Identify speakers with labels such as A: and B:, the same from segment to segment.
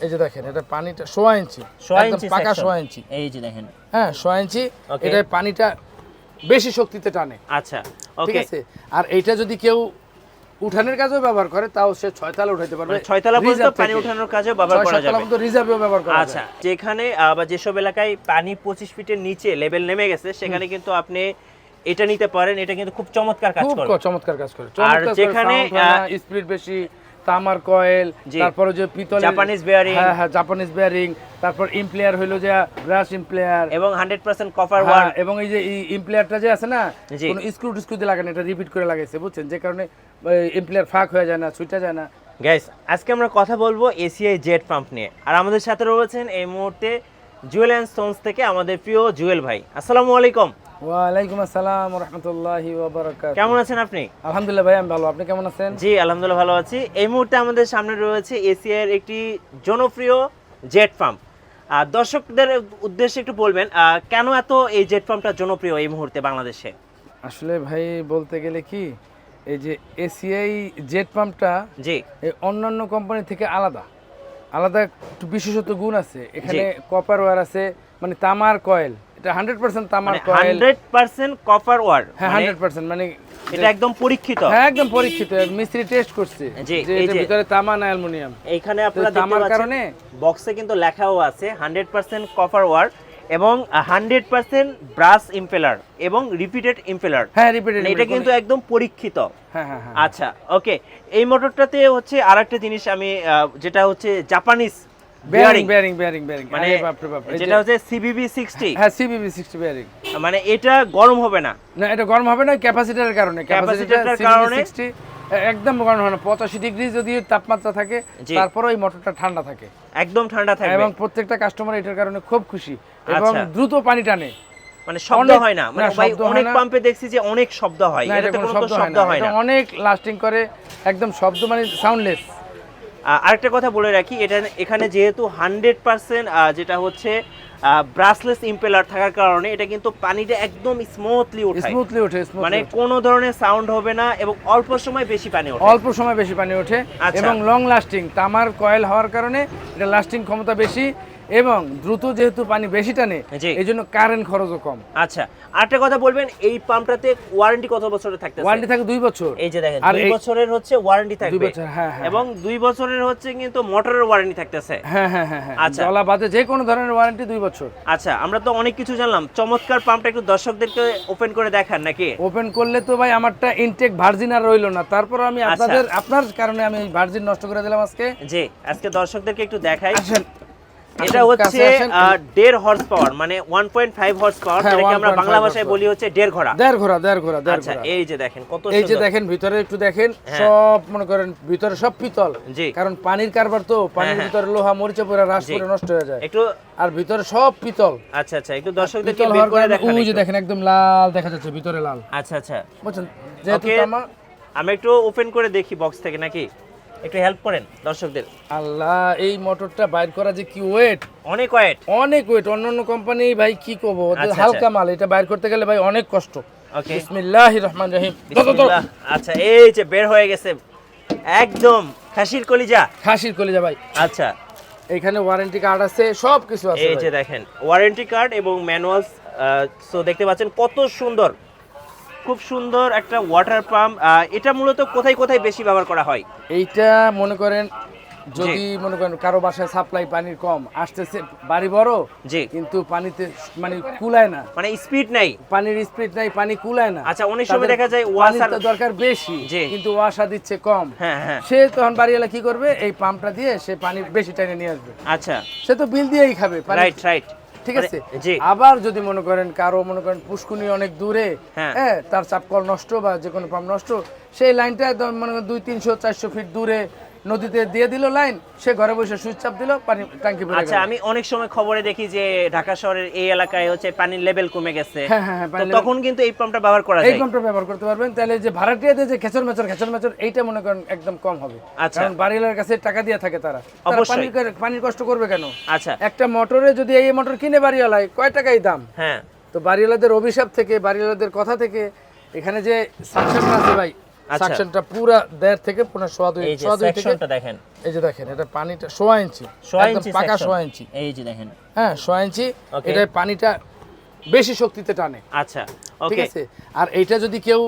A: এই যে দেখেন এটা পানিটা সোয়া ইঞ্চি
B: ইঞ্চি
A: পাকা সোয়া ইঞ্চি।
B: এই যে দেখেন।
A: হ্যাঁ সোয়া ইঞ্চি এটা পানিটা বেশি শক্তিতে টানে।
B: আচ্ছা
A: ঠিক আছে? আর এইটা যদি কেউ উঠানের কাজেও ব্যবহার করে তাও সে ছয় তালা উঠাইতে পারবে।
B: মানে ছয়তলা পর্যন্ত পানি কাজে ব্যবহার করা যাবে।
A: পর্যন্ত রিজার্ভেও ব্যবহার করা
B: আচ্ছা যেখানে বা যেসব এলাকায় পানি পঁচিশ ফিটের নিচে লেভেল নেমে গেছে সেখানে কিন্তু আপনি এটা নিতে পারেন। এটা কিন্তু খুব চমৎকার কাজ করে।
A: ক- চমৎকার কাজ করে।
B: আর যেখানে,
A: স্পিড বেশি তামার কয়েল। তারপরে যে পিতল
B: Japanese bearing।
A: হ্যাঁ হ্যাঁ জাপানিজ বেয়ারিং তারপর ইমপ্লেয়ার হইল যে ব্রাশ ইমপ্লেয়ার
B: এবং হান্ড্রেড পার্সেন্ট কপার ওয়ার
A: এবং এই যে ইমপ্লেয়ারটা যে আছে না। কোনো স্ক্রু টিস্ক্রু দিয়ে লাগানো এটা রিপিট করে লাগাইছে বুঝছেন? যে কারণে ইমপ্লেয়ার ফাঁক হয়ে যায় না ছুটে যায় না।
B: গাইস আজকে আমরা কথা বলব এসিআই জেট পাম্প নিয়ে। আর আমাদের সাথে রয়েছেন এই মুহূর্তে জুয়েল অ্যান্ড স্টোনস থেকে আমাদের প্রিয় জুয়েল ভাই। আসসালামু আলাইকুম।
A: ওয়ালাইকুম আসসালাম রহমতুল্লাহি
B: কেমন আছেন আপনি?
A: আলহামদুলিল্লাহ ভাই আমি ভালো। আপনি কেমন আছেন?
B: জি আলহামদুলিল্লাহ ভালো আছি। এই মুহূর্তে আমাদের সামনে রয়েছে এসিআইয়ের একটি জনপ্রিয় জেট পাম্প। আর দর্শকদের উদ্দেশ্যে একটু বলবেন কেন এত এই জেট পাম্পটা জনপ্রিয় এই মুহূর্তে বাংলাদেশে?
A: আসলে ভাই বলতে গেলে কি এই যে এসিআই জেট পাম্পটা
B: জি।
A: অন্যান্য কোম্পানি থেকে আলাদা। আলাদা একটু বিশেষত গুণ আছে। এখানে কপার ওয়ার আছে মানে তামার কয়েল এটা হান্ড্রেড পার্সেন্ট তামার
B: মানে
A: coil
B: hundred percent copper wire
A: হ্যাঁ হান্ড্রেড পার্সেন্ট মানে
B: এটা একদম পরীক্ষিত।
A: হ্যাঁ একদম পরীক্ষিত মিস্ত্রি টেস্ট করছে যে ভিতরে তামা না অ্যালুমিনিয়াম।
B: এইখানে আপনারা দেখতে
A: তামার
B: পাচ্ছেন
A: কারণে
B: বক্সে কিন্তু লেখাও আছে হান্ড্রেড পার্সেন্ট কপার ওয়ার এবং হান্ড্রেড পার্সেন্ট ব্রাশ ইম্পেলার এবং রিপিটেড ইম্পেলার
A: হ্যাঁ রিপিটেড
B: এটা কিন্তু একদম পরীক্ষিত।
A: হ্যাঁ হ্যাঁ হ্যাঁ।
B: আচ্ছা ওকে এই মোটরটাতে হচ্ছে আরেকটা জিনিস আমি যেটা হচ্ছে Japanese
A: bearing
B: bearing
A: bearing bearing bearing
B: মানে
A: মানে বাপ রে বাপ এই
B: যেটা হচ্ছে সিবিবি সিক্সটি
A: হ্যাঁ সিবিবি 60 বেয়ারিং
B: মানে এটা গরম হবে না।
A: না এটা গরম হবে না ক্যাপাসিটরের কারণে। ক্যাপাসিটরের কারণে?
B: কারণে-
A: 60 একদম গরম হয় না। 85 ডিগ্রি যদি তাপমাত্রা থাকে তারপরে ওই মোটরটা ঠান্ডা থাকে।
B: একদম ঠান্ডা থাকবে।
A: এবং প্রত্যেকটা কাস্টমার এটার কারণে খুব খুশি। এবং
B: আচ্ছা।
A: দ্রুত পানি টানে।
B: মানে শব্দ হয় না। মানে ভাই অনেক পাম্পে দেখছি যে অনেক শব্দ হয়।
A: এটা কোনো শব্দ হয় না। অনেক লাস্টিং করে। একদম শব্দ মানে সাউন্ডলেস
B: আরেকটা কথা বলে রাখি এটা এখানে যেহেতু হান্ড্রেড পারসেন্ট যেটা হচ্ছে ব্রাসলেস ইম্পেলার থাকার কারণে এটা কিন্তু পানিটা একদম স্মুথলি ওঠে
A: স্মুথলি ওঠে
B: মানে কোনো ধরনের সাউন্ড হবে না এবং অল্প সময় বেশি পানি ওঠে।
A: অল্প সময় বেশি পানি ওঠে
B: আচ্ছা।
A: এবং লং লাস্টিং তামার কয়েল হওয়ার কারণে এটা লাস্টিং ক্ষমতা বেশি। এবং দ্রুত যেহেতু পানি বেশি টানে এই জন্য কারেন্ট খরচও কম।
B: আচ্ছা আরেকটা কথা বলবেন এই পাম্পটাতে ওয়ারেন্টি কত বছরের থাকতেছে?
A: ওয়ারেন্টি থাকে দুই বছর।
B: এই যে দেখেন দুই বছরের হচ্ছে ওয়ারেন্টি
A: দুই বছর হ্যাঁ হ্যাঁ।
B: এবং দুই বছরের হচ্ছে কিন্তু মোটরের ওয়ারেন্টি থাকতেছে।
A: হ্যাঁ হ্যাঁ হ্যাঁ হ্যাঁ।
B: আচ্ছা।
A: জলা বাদে যে কোনো ধরনের ওয়ারেন্টি দুই বছর।
B: আচ্ছা আমরা তো অনেক কিছু জানলাম। চমৎকার পাম্পটা একটু দর্শকদেরকে ওপেন করে দেখান নাকি?
A: ওপেন করলে তো ভাই আমারটা ইনটেক ভার্জিন আর রইল না। তারপর আমি
B: আচ্ছা।
A: আপনাদের আপনার কারণে আমি ভার্জিন নষ্ট করে দিলাম আজকে।
B: জি আজকে দর্শকদেরকে একটু দেখাই।
A: আসেন।
B: এটা হচ্ছে দেড় হর্স পাওয়ার মানে one point five horse power
A: হ্যাঁ,
B: আমরা বাংলা ভাষায় বলি হচ্ছে দেড় ঘোড়া।
A: দেড় ঘোড়া দেড় ঘোড়া দেড়
B: আচ্ছা
A: ঘোড়া।
B: এই যে দেখেন কত
A: এই যে দেখেন ভিতরে একটু দেখেন
B: হ্যাঁ।
A: সব মনে করেন ভিতরে সব পিতল। কারণ পানির কারবার তো পানির
B: হ্যাঁ।
A: ভিতরে লোহা মরিচে পড়ে রাস
B: জি।
A: করে নষ্ট হয়ে যায়।
B: একটু
A: আর ভিতরে সব পিতল।
B: আচ্ছা আচ্ছা একটু দর্শকদেরকে বের করে দেখান
A: ওই যে দেখেন একদম লাল দেখা যাচ্ছে ভিতরে লাল।
B: আচ্ছা আচ্ছা।
A: বুঝছেন? যেহেতু
B: একটু ওপেন করে দেখি বক্স থেকে নাকি? একটু হেল্প করেন দর্শকদের।
A: আল্লাহ এই মোটরটা বাইর করা যে কি ওয়েট
B: অনেক ওয়েট
A: অনেক ওয়েট অন্যান্য কোম্পানি ভাই কি করব?
B: আচ্ছা,
A: হালকা মাল এটা বাইর করতে গেলে ভাই অনেক কষ্ট। বিসমিল্লাহির রহমান রহিম।
B: আচ্ছা এই যে বের হয়ে গেছে। একদম খাসির কলিজা।
A: খাসির কলিজা ভাই।
B: আচ্ছা।
A: এখানে ওয়ারেন্টি কার্ড আছে সব কিছু আছে
B: এই যে দেখেন ওয়ারেন্টি কার্ড এবং ম্যানুয়ালস সো দেখতে পাচ্ছেন কত সুন্দর। খুব সুন্দর একটা ওয়াটার পাম্প এটা মূলত কোথায় কোথায় বেশি ব্যবহার করা হয়?
A: এইটা মনে করেন যদি মনে করেন কারও বাসায় সাপ্লাই পানির কম আসতেছে বাড়ি বড়
B: জি।
A: কিন্তু পানিতে মানে কুলায় না।
B: মানে স্পিড নাই?
A: পানির স্পিড নাই পানি কুলায় না।
B: আচ্ছা, অনেক সময় দেখা যায় ওয়াসার-
A: দরকার বেশি
B: জি।
A: কিন্তু ওয়াসা দিচ্ছে কম।
B: হ্যাঁ হ্যাঁ।
A: সে তখন বাড়িওয়ালা কি করবে? এই পাম্পটা দিয়ে সে পানি বেশি টাইনে নিয়ে আসবে।
B: আচ্ছা।
A: সে তো বিল দিয়েই খাবে
B: রাইট রাইট
A: ঠিক আছে আবার যদি মনে করেন কারও মনে করেন পুষ্কুনি অনেক দূরে
B: হ্যাঁ।
A: হ্যাঁ তার চাপকল নষ্ট বা যে কোনো পাম্প নষ্ট সেই লাইনটা মনে করেন দুই তিনশো চারশো ফিট দূরে নদীতে দিয়ে দিল লাইন সে ঘরে বসে সুইচ চাপ দিল পানি ট্যাঙ্কি ভরে
B: আচ্ছা আমি অনেক সময় খবরে দেখি যে ঢাকা শহরের এই এলাকায় হচ্ছে পানির লেভেল কমে গেছে।
A: হ্যাঁ হ্যাঁ হ্যাঁ
B: তো তখন কিন্তু এই পাম্পটা ব্যবহার করা যায়।
A: এই পাম্পটা ব্যবহার করতে পারবেন। তাহলে যে ভাড়াটিয়াদের যে খেচর মেচর খেচর মেচর এইটা মনে করেন একদম কম হবে।
B: আচ্ছা।
A: কারণ বাড়িওয়ালার কাছে টাকা দিয়ে থাকে তারা।
B: অবশ্যই।
A: পানির কষ্ট করবে কেন?
B: আচ্ছা।
A: একটা মোটরে যদি এই মোটর কিনে বাড়িওয়ালায় কয় টাকাই দাম?
B: হ্যাঁ।
A: তো বাড়িওয়ালাদের অভিশাপ থেকে বাড়িওয়ালাদের কথা থেকে এখানে যে সাকশনটা আছে ভাই। সাকশনটা পুরা দেড় থেকে পুরো সোয়া দুই সোয়া দুই থেকে
B: দেখেন।
A: এই যে দেখেন এটা পানিটা সোয়া ইঞ্চি। একদম পাকা সোয়া ইঞ্চি।
B: এই যে দেখেন।
A: হ্যাঁ সোয়া ইঞ্চি। এটা পানিটা বেশি শক্তিতে টানে।
B: আচ্ছা
A: ঠিক আছে? আর এইটা যদি কেউ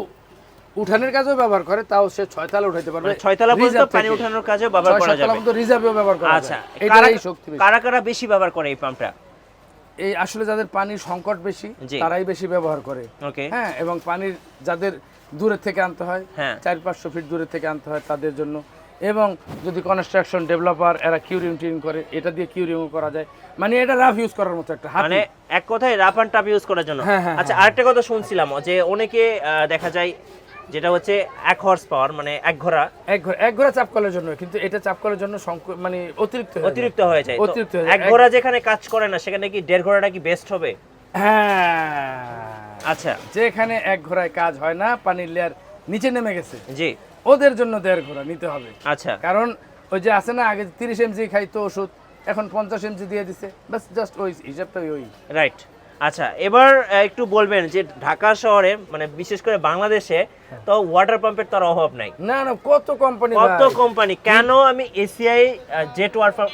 A: উঠানের কাজেও ব্যবহার করে তাও সে ছয়তলা উঠাইতে পারবে।
B: মানে পর্যন্ত পানি কাজেও ব্যবহার করা যাবে।
A: পর্যন্ত রিজার্ভেও ব্যবহার করা
B: আচ্ছা
A: শক্তি
B: কারা কারা বেশি ব্যবহার করে এই পাম্পটা
A: এই আসলে যাদের পানির সংকট বেশি তারাই বেশি ব্যবহার করে।
B: ওকে
A: হ্যাঁ এবং পানির যাদের দূরের থেকে আনতে হয়
B: হ্যাঁ।
A: চার পাঁচশো ফিট দূরের থেকে আনতে হয় তাদের জন্য। এবং যদি কনস্ট্রাকশন ডেভেলপার এরা কিউরিং টিউরিং করে এটা দিয়ে কিউরিংও করা যায়। মানে এটা রাফ ইউজ করার মতো একটা
B: মানে এক কথায় রাফ অ্যান্ড টাফ ইউজ করার জন্য।
A: হ্যাঁ, হ্যাঁ,
B: আচ্ছা আরেকটা কথা শুনছিলাম যে অনেকে দেখা যায় যেটা হচ্ছে এক হর্স পাওয়ার মানে এক ঘোড়া।
A: এক ঘোড়া এক ঘোড়া চাপ করার জন্য কিন্তু এটা চাপ করার জন্য মানে অতিরিক্ত
B: অতিরিক্ত হয়ে যায়।
A: অতিরিক্ত
B: এক ঘোড়া যেখানে কাজ করে না সেখানে কি দেড় ঘোড়াটা কি বেস্ট হবে?
A: হ্যাঁ।
B: আচ্ছা।
A: যেখানে এক ঘোড়ায় কাজ হয় না পানির লেয়ার নিচে নেমে গেছে।
B: জি।
A: ওদের জন্য দেড় ঘোড়া নিতে হবে।
B: আচ্ছা।
A: কারণ ওই যে আছে না আগে তিরিশ এমজি খাইতো ওষুধ এখন পঞ্চাশ এমজি দিয়ে দিছে। বাস জাস্ট ওই হিসাবটা ওই।
B: রাইট আচ্ছা এবার একটু বলবেন যে ঢাকা শহরে মানে বিশেষ করে বাংলাদেশে তো ওয়াটার পাম্পের তার অভাব নাই?
A: না না কত কোম্পানি
B: কত কোম্পানি কেন আমি ACI jet water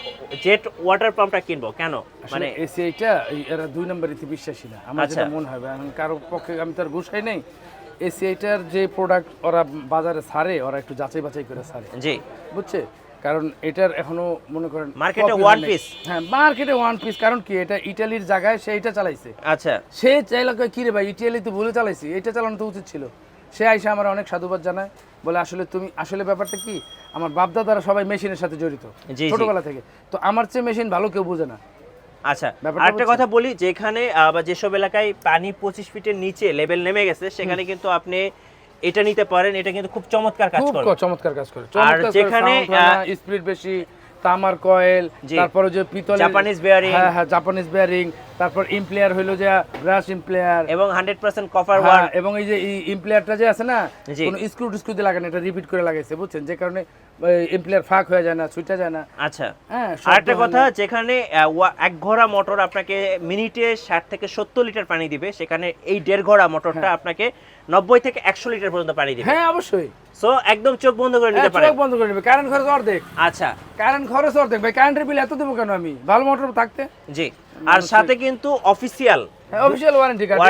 B: jet water পাম্পটা কিনবো? কেন?
A: মানে এসি এইটা এরা দুই নম্বর ইতি বিশ্বাসী না। আমার
B: আচ্ছা।
A: যেটা মনে হয় এখন কারও পক্ষে আমি তার গুছাই নেই। এসি এইটার যে প্রোডাক্ট ওরা বাজারে ছাড়ে ওরা একটু যাচাই বাছাই করে ছাড়ে।
B: জি।
A: বুঝছে? কারণ এটার এখনও মনে করেন
B: মার্কেটে
A: copy
B: one
A: হয় মার্কেটে ওয়ান পিস কারণ কি এটা ইটালির জায়গায় সে এটা চালাইছে।
B: আচ্ছা।
A: সে চাইলে কি রে ভাই ইটালি তো ভুলে চালাইছি এটা চালানো তো উচিত ছিল। সে আইসা আমার অনেক সাধুবাদ জানায় বলে আসলে তুমি আসলে ব্যাপারটা কি? আমার বাপদাদারা সবাই মেশিনের সাথে জড়িত ছোটবেলা থেকে। তো আমার চেয়ে মেশিন ভালো কেউ বোঝে না।
B: আচ্ছা আরেকটা কথা বলি যেখানে বা যেসব এলাকায় পানি পঁচিশ ফিটের নিচে লেভেল নেমে গেছে সেখানে কিন্তু আপনি এটা নিতে পারেন এটা কিন্তু খুব চমৎকার কাজ করে।
A: চমৎকার কাজ করে।
B: আর যেখানে,
A: স্পিড বেশি তামার কয়েল। তারপরে যে পিতল
B: জাপানিজ বেয়ারিং
A: হ্যাঁ হ্যাঁ জাপানিজ বেয়ারিং তারপর ইমপ্লেয়ার হইল যে ব্রাশ ইমপ্লেয়ার
B: এবং হান্ড্রেড পার্সেন্ট কপার
A: হ্যাঁ,
B: ওয়ান
A: এবং এই যে ইমপ্লেয়ারটা যে আছে না। কোনো স্ক্রু টিস্ক্রু দিয়ে লাগানো এটা রিপিট করে লাগাইছে বুঝছেন? যে কারণে ইমপ্লেয়ার ফাঁক হয়ে যায় না ছুটে যায় না।
B: আচ্ছা।
A: হ্যাঁ শব্দ
B: আরেকটা কথা যেখানে এক ঘোড়া মোটর আপনাকে মিনিটে ষাট থেকে সত্তর লিটার পানি দিবে সেখানে এই দেড় ঘোড়া মোটরটা আপনাকে নব্বই থেকে একশো লিটার পর্যন্ত পানি দিবে।
A: হ্যাঁ অবশ্যই।
B: সো একদম চোখ বন্ধ করে নিতে
A: হ্যাঁ,
B: পারেন।
A: চোখ বন্ধ করে নেবে। কারেন্ট খরচ অর্ধেক।
B: আচ্ছা।
A: কারেন্ট খরচ অর্ধেক। ভাই কারেন্টের বিল এত দেবো কেন আমি? ভালো মোটর থাকতে।
B: জি। আর সাথে কিন্তু অফিসিয়াল
A: অফিসিয়াল ওয়ারেন্টি কার্ড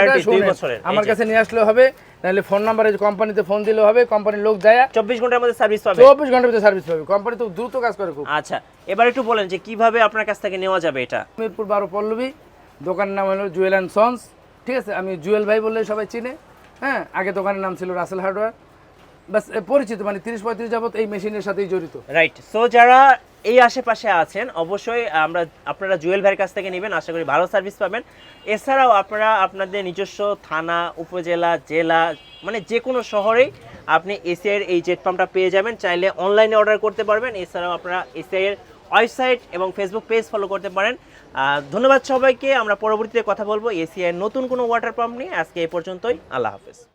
A: আমার কাছে নিয়ে আসলে হবে নাহলে ফোন নাম্বারে কোম্পানিতে ফোন দিলে হবে কোম্পানির লোক যায়।
B: চব্বিশ ঘণ্টার মধ্যে সার্ভিস পাবে।
A: চব্বিশ ঘণ্টার ভিতরে সার্ভিস পাবে। কোম্পানি তো দ্রুত কাজ করে খুব।
B: আচ্ছা এবার একটু বলেন যে কীভাবে আপনার কাছ থেকে নেওয়া যাবে এটা?
A: মিরপুর বারো পল্লবী দোকানের নাম হলো জুয়েল অ্যান্ড সন্স। ঠিক আছে? আমি জুয়েল ভাই বললে সবাই চিনে। হ্যাঁ আগে দোকানের নাম ছিল রাসেল হার্ডওয়্যার বাস পরিচিত মানে তিরিশ পঁয়ত্রিশ যাবত এই মেশিনের সাথেই জড়িত।
B: রাইট সো যারা এই আশেপাশে আছেন, অবশ্যই আমরা, আপনারা জুয়েল ভাইয়ের কাছ থেকে নেবেন, আশা করি ভালো সার্ভিস পাবেন। এছাড়াও আপনারা আপনাদের নিজস্ব থানা, উপজেলা, জেলা মানে যে কোনো শহরেই আপনি এসিআইয়ের এই জেট পাম্পটা পেয়ে যাবেন। চাইলে অনলাইনে অর্ডার করতে পারবেন। এছাড়াও আপনারা এসিআইয়ের ওয়েবসাইট এবং ফেসবুক পেজ ফলো করতে পারেন। ধন্যবাদ সবাইকে। আমরা পরবর্তীতে কথা বলব। এসিআইয়ের নতুন কোনো ওয়াটার পাম্প নিয়ে। আজকে এই পর্যন্তই। আল্লাহ হাফেজ।